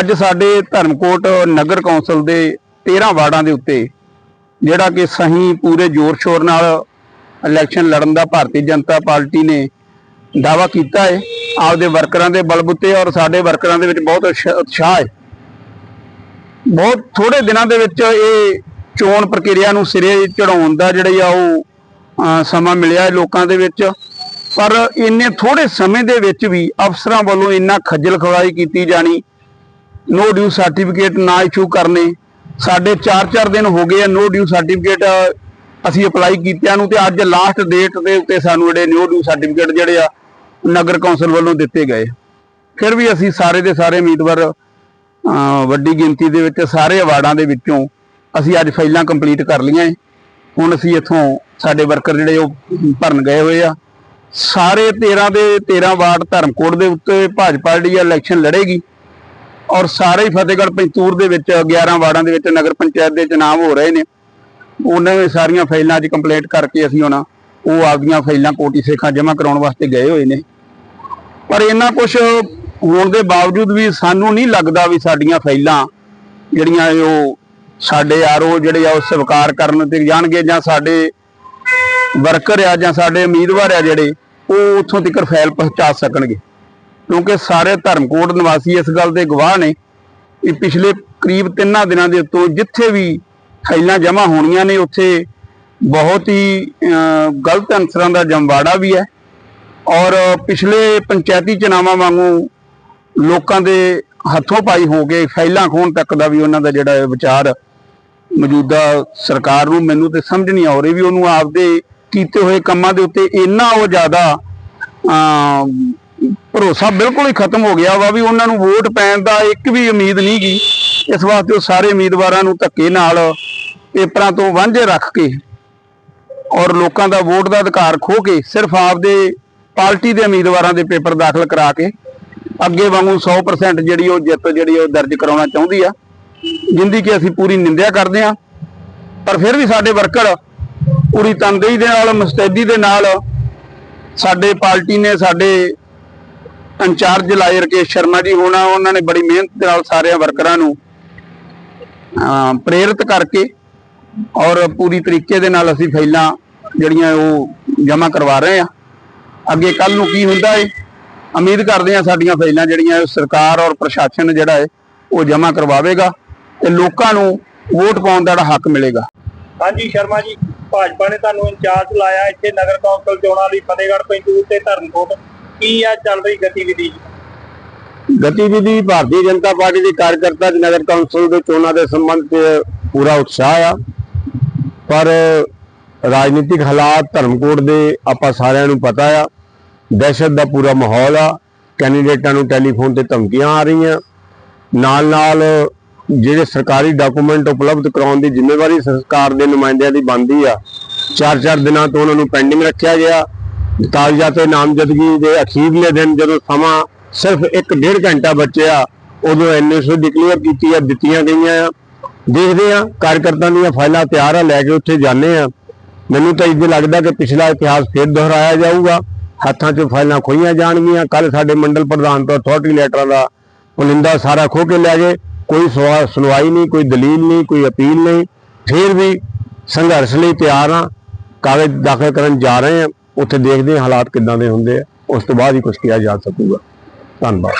ਅੱਜ ਸਾਡੇ ਧਰਮਕੋਟ ਨਗਰ ਕੌਂਸਲ ਦੇ 13 ਵਾਰਡਾਂ ਦੇ ਉੱਤੇ ਜਿਹੜਾ ਕਿ ਸਹੀ ਪੂਰੇ ਜ਼ੋਰ ਸ਼ੋਰ ਨਾਲ ਇਲੈਕਸ਼ਨ ਲੜਨ ਦਾ ਭਾਰਤੀ ਜਨਤਾ ਪਾਰਟੀ ਨੇ ਦਾਵਾ ਕੀਤਾ ਹੈ। ਆਪਦੇ ਵਰਕਰਾਂ ਦੇ ਬਲਬੁੱਤੇ ਔਰ ਸਾਡੇ ਵਰਕਰਾਂ ਦੇ ਵਿੱਚ ਬਹੁਤ ਉਤਸ਼ਾਹ ਹੈ। ਬਹੁਤ ਥੋੜੇ ਦਿਨਾਂ ਦੇ ਵਿੱਚ ਇਹ ਚੋਣ ਪ੍ਰਕਿਰਿਆ ਨੂੰ ਸਿਰੇ ਚੜਾਉਣ ਦਾ ਜਿਹੜਾ ਆ ਉਹ ਸਮਾਂ ਮਿਲਿਆ ਹੈ ਲੋਕਾਂ ਦੇ ਵਿੱਚ। ਪਰ ਇੰਨੇ ਥੋੜੇ ਸਮੇਂ ਦੇ ਵਿੱਚ ਵੀ ਅਫਸਰਾਂ ਵੱਲੋਂ ਇੰਨਾ ਖੱਜਲ ਖਵਾਈ ਕੀਤੀ ਜਾਣੀ ਨੋ ਡਿਊ ਸਰਟੀਫਿਕੇਟ ਨਾ ਇਸ਼ੂ ਕਰਨੇ। ਸਾਡੇ 4-4 ਦਿਨ ਹੋ ਗਏ ਆ ਨੋ ਡਿਊ ਸਰਟੀਫਿਕੇਟ ਅਸੀਂ ਅਪਲਾਈ ਕੀਤਿਆਂ ਨੂੰ ਤੇ ਅੱਜ ਲਾਸਟ ਡੇਟ ਦੇ ਉੱਤੇ ਸਾਨੂੰ ਜਿਹੜੇ ਨੋ ਡਿਊ ਸਰਟੀਫਿਕੇਟ ਜਿਹੜੇ ਆ, ਨਗਰ ਕੌਂਸਲ ਵੱਲੋਂ ਦਿੱਤੇ ਗਏ। ਫਿਰ ਵੀ ਅਸੀਂ ਸਾਰੇ ਦੇ ਸਾਰੇ ਉਮੀਦਵਾਰ ਵੱਡੀ ਗਿਣਤੀ ਦੇ ਵਿੱਚ ਸਾਰੇ ਅਵਾਰਡਾਂ ਦੇ ਵਿੱਚੋਂ ਅਸੀਂ ਅੱਜ ਫਾਈਲਾਂ ਕੰਪਲੀਟ ਕਰ ਲਈਆਂ। ਏ ਹੁਣ ਅਸੀਂ ਇੱਥੋਂ ਸਾਡੇ ਵਰਕਰ ਜਿਹੜੇ ਉਹ ਭਰਨ ਗਏ ਹੋਏ ਆ। ਸਾਰੇ 13 ਦੇ 13 ਵਾਰਡ ਧਰਮਕੋਟ ਦੇ ਉੱਤੇ ਭਾਜਪਾ ਜਿਹੜੀ ਇਲੈਕਸ਼ਨ ਲੜੇਗੀ। ਔਰ ਸਾਰੇ ਹੀ ਫਤਿਹਗੜ੍ਹ ਪੰਤੂਰ ਦੇ ਵਿੱਚ 11 ਵਾਰਡਾਂ ਦੇ ਵਿੱਚ ਨਗਰ ਪੰਚਾਇਤ ਦੇ ਚੁਣਾਵ ਹੋ ਰਹੇ ਨੇ। ਉਹਨਾਂ ਨੇ ਸਾਰੀਆਂ ਫਾਈਲਾਂ ਅੱਜ ਕੰਪਲੀਟ ਕਰਕੇ ਅਸੀਂ ਹੁਣ ਉਹ ਆਪਦੀਆਂ ਫਾਈਲਾਂ ਕੋਟੀ ਸੇਖਾਂ ਜਮ੍ਹਾਂ ਕਰਾਉਣ ਵਾਸਤੇ ਗਏ ਹੋਏ ਨੇ। ਪਰ ਇਹਨਾਂ ਕੁਝ ਹੋਣ ਦੇ ਬਾਵਜੂਦ ਵੀ ਸਾਨੂੰ ਨਹੀਂ ਲੱਗਦਾ ਵੀ ਸਾਡੀਆਂ ਫਾਈਲਾਂ ਜਿਹੜੀਆਂ ਉਹ ਸਾਡੇ ਆਰਓ ਜਿਹੜੇ ਆ ਉਹ ਸਵੀਕਾਰ ਕਰਨ ਤੇ ਜਾਣਗੇ ਜਾਂ ਸਾਡੇ ਵਰਕਰ ਆ ਜਾਂ ਸਾਡੇ ਉਮੀਦਵਾਰ ਆ ਜਿਹੜੇ, ਉਹ ਉੱਥੋਂ ਤੱਕ ਫਾਈਲ ਪਹੁੰਚਾ ਸਕਣਗੇ। ਕਿਉਂਕਿ ਸਾਰੇ ਧਰਮਕੋਟ ਨਿਵਾਸੀ ਇਸ ਗੱਲ ਦੇ ਗਵਾਹ ਨੇ ਕਿ ਪਿਛਲੇ ਕਰੀਬ ਤਿੰਨਾਂ ਦਿਨਾਂ ਦੇ ਉੱਤੋਂ ਜਿੱਥੇ ਵੀ ਫਾਈਲਾਂ ਜਮ੍ਹਾਂ ਹੋਣੀਆਂ ਨੇ ਉੱਥੇ ਬਹੁਤ ਹੀ ਗਲਤ ਅਨਸਰਾਂ ਦਾ ਜੰਵਾੜਾ ਵੀ ਹੈ ਔਰ ਪਿਛਲੇ ਪੰਚਾਇਤੀ ਚੁਣਾਵਾਂ ਵਾਂਗੂ ਲੋਕਾਂ ਦੇ ਹੱਥੋਂ ਪਾਈ ਹੋ ਕੇ ਫਾਈਲਾਂ ਖੋਣ ਤੱਕ ਦਾ ਵੀ ਉਹਨਾਂ ਦਾ ਜਿਹੜਾ ਵਿਚਾਰ ਮੌਜੂਦਾ ਸਰਕਾਰ ਨੂੰ ਮੈਨੂੰ ਤੇ ਸਮਝ ਨਹੀਂ ਆ ਰਹੀ ਵੀ ਉਹਨੂੰ ਆਪਦੇ ਕੀਤੇ ਹੋਏ ਕੰਮਾਂ ਦੇ ਉੱਤੇ ਇੰਨਾ ਉਹ ਜ਼ਿਆਦਾ ਅਮ, ਭਰੋਸਾ ਬਿਲਕੁਲ ਹੀ ਖਤਮ ਹੋ ਗਿਆ ਵਾ ਵੀ ਉਹਨਾਂ ਨੂੰ ਵੋਟ ਪੈਣ ਦਾ ਇੱਕ ਵੀ ਉਮੀਦ ਨਹੀਂ ਗਈ ਇਸ ਵਾਸਤੇ ਉਹ ਸਾਰੇ ਉਮੀਦਵਾਰਾਂ ਨੂੰ ਧੱਕੇ ਨਾਲ ਪੇਪਰਾਂ ਤੋਂ ਵਾਂਝੇ ਰੱਖ ਕੇ ਔਰ ਲੋਕਾਂ ਦਾ ਵੋਟ ਦਾ ਅਧਿਕਾਰ ਖੋ ਕੇ ਸਿਰਫ ਆਪਦੇ ਪਾਰਟੀ ਦੇ ਉਮੀਦਵਾਰਾਂ ਦੇ ਪੇਪਰ ਦਾਖਲ ਕਰਾ ਕੇ ਅੱਗੇ ਵਾਂਗੂ 100% ਜਿਹੜੀ ਉਹ ਜਿੱਤ ਜਿਹੜੀ ਉਹ ਦਰਜ ਕਰਾਉਣਾ ਚਾਹੁੰਦੀ ਆ, ਜਿੰਦੀ ਕਿ ਅਸੀਂ ਪੂਰੀ ਨਿੰਦਿਆ ਕਰਦੇ ਆ। ਪਰ ਫਿਰ ਵੀ ਸਾਡੇ ਵਰਕਰ ਪੂਰੀ ਤਨਦੇਹੀ ਦੇ ਨਾਲ, ਮੁਸਤੈਦੀ ਦੇ ਨਾਲ ਸਾਡੇ ਪਾਰਟੀ ਨੇ ਸਾਡੇ ਇੰਚਾਰਜ ਲਾਏ ਰਕੇਸ਼ ਸ਼ਰਮਾ ਜੀ ਹੋਣਾ, ਉਹਨਾਂ ਨੇ ਬੜੀ ਮਿਹਨਤ ਦੇ ਨਾਲ ਸਾਰੇ ਵਰਕਰਾਂ ਨੂੰ ਪ੍ਰੇਰਿਤ ਕਰਕੇ ਔਰ ਪੂਰੀ ਤਰੀਕੇ ਦੇ ਨਾਲ ਅਸੀਂ ਫਾਈਲਾਂ ਜਿਹੜੀਆਂ ਉਹ ਜਮ੍ਹਾਂ ਕਰਵਾ ਰਹੇ ਆ ਅੱਗੇ ਕੱਲ ਨੂੰ ਕੀ ਹੁੰਦਾ ਏ? ਉਮੀਦ ਕਰਦੇ ਆ ਸਾਡੀਆਂ ਫਾਈਲਾਂ ਜਿਹੜੀਆਂ ਸਰਕਾਰ ਔਰ ਪ੍ਰਸ਼ਾਸਨ ਜਿਹੜਾ ਹੈ ਉਹ ਜਮ੍ਹਾਂ ਕਰਵਾਵੇਗਾ ਤੇ ਲੋਕਾਂ ਨੂੰ ਵੋਟ ਪਾਉਣ ਦਾ ਹੱਕ ਮਿਲੇਗਾ। ਹਾਂਜੀ, ਸ਼ਰਮਾ ਜੀ, ਭਾਜਪਾ ਨੇ ਤੁਹਾਨੂੰ ਇੰਚਾਰਜ ਲਾਇਆ ਇੱਥੇ ਨਗਰ ਕੌਂਸਲ ਚੋਣਾਂ ਲਈ ਫਤਿਹਗੜ੍ਹ, ਪੈਂਤੂਰ ਤੇ ਧਰਮਕੋਟ ਕੀ ਆ ਚੱਲ ਰਹੀ ਗਤੀਵਿਧੀ? ਗਤੀਵਿਧੀ ਭਾਰਤੀ ਜਨਤਾ ਪਾਰਟੀ ਦੇ ਕਾਰਜਕਰਤਾ ਦੇ ਨਗਰ ਕੌਂਸਲ ਦੇ ਚੋਣਾਂ ਦੇ ਸੰਬੰਧ 'ਚ ਪੂਰਾ ਉਤਸ਼ਾਹ ਆ। ਪਰ ਰਾਜਨੀਤਿਕ ਹਾਲਾਤ ਧਰਮਕੋਟ ਦੇ ਆਪਾਂ ਸਾਰਿਆਂ ਨੂੰ ਪਤਾ ਆ। ਦਹਿਸ਼ਤ ਦਾ ਪੂਰਾ ਮਾਹੌਲ ਆ। ਕੈਂਡੀਡੇਟਾਂ ਨੂੰ ਟੈਲੀਫੋਨ ਤੇ ਧਮਕੀਆਂ ਆ ਰਹੀਆਂ। ਨਾਲ ਨਾਲ ਜਿਹੜੇ ਸਰਕਾਰੀ ਡਾਕੂਮੈਂਟ ਉਪਲਬਧ ਕਰਾਉਣ ਦੀ ਜ਼ਿੰਮੇਵਾਰੀ ਸਰਕਾਰ ਦੇ ਨੁਮਾਇੰਦਿਆਂ ਦੀ ਬਣਦੀ ਆ। ਚਾਰ ਚਾਰ ਦਿਨਾਂ ਤੋਂ ਉਹਨਾਂ ਨੂੰ ਪੈਂਡਿੰਗ ਰੱਖਿਆ ਗਿਆ। ਕਾਗਜ਼ਾਤ ਨਾਮਜ਼ਦਗੀ ਦੇ ਅਖੀਰਲੇ ਦਿਨ ਜਦੋਂ ਸਮਾਂ ਸਿਰਫ 1.5 ਘੰਟਾ ਬਚਿਆ, ਉਦੋਂ ਐਨਐਸਓ ਡਿਕਲੇਅਰ ਕੀਤੀ ਆ, ਦਿੱਤੀਆਂ ਗਈਆਂ ਆ। ਦੇਖਦੇ ਆ ਕਾਰਜਕਰਤਾ ਦੀਆਂ ਫਾਈਲਾਂ ਤਿਆਰ ਆ, ਲੈ ਕੇ ਉੱਥੇ ਜਾਂਦੇ ਆ। ਮੈਨੂੰ ਤਾਂ ਇਹ ਲੱਗਦਾ ਕਿ ਪਿਛਲਾ ਇਤਿਹਾਸ ਫਿਰ ਦੁਹਰਾਇਆ ਜਾਊਗਾ। ਹੱਥਾਂ 'ਚ ਫਾਈਲਾਂ ਖੋਈਆਂ ਜਾਣਗੀਆਂ। ਕੱਲ ਸਾਡੇ ਮੰਡਲ ਪ੍ਰਧਾਨ ਤੋਂ ਅਥਾਰਟੀ ਲੈਟਰਾਂ ਦਾ ਪੁਲਿੰਦਾ ਸਾਰਾ ਖੋ ਕੇ ਲੈ ਗਏ। ਕੋਈ ਸਵਾ- ਸੁਣਵਾਈ ਨਹੀਂ, ਕੋਈ ਦਲੀਲ ਨਹੀਂ, ਕੋਈ ਅਪੀਲ ਨਹੀਂ। ਫਿਰ ਵੀ ਸੰਘਰਸ਼ ਲਈ ਤਿਆਰ ਆ। ਕਾਗਜ਼ ਦਾਖਲ ਕਰਨ ਜਾ ਰਹੇ ਆ। ਉੱਥੇ ਦੇਖਦੇ ਹਾਂ ਹਾਲਾਤ ਕਿੱਦਾਂ ਦੇ ਹੁੰਦੇ ਆ, ਉਸ ਤੋਂ ਬਾਅਦ ਹੀ ਕੁਝ ਕਿਹਾ ਜਾ ਸਕੂਗਾ। ਧੰਨਵਾਦ।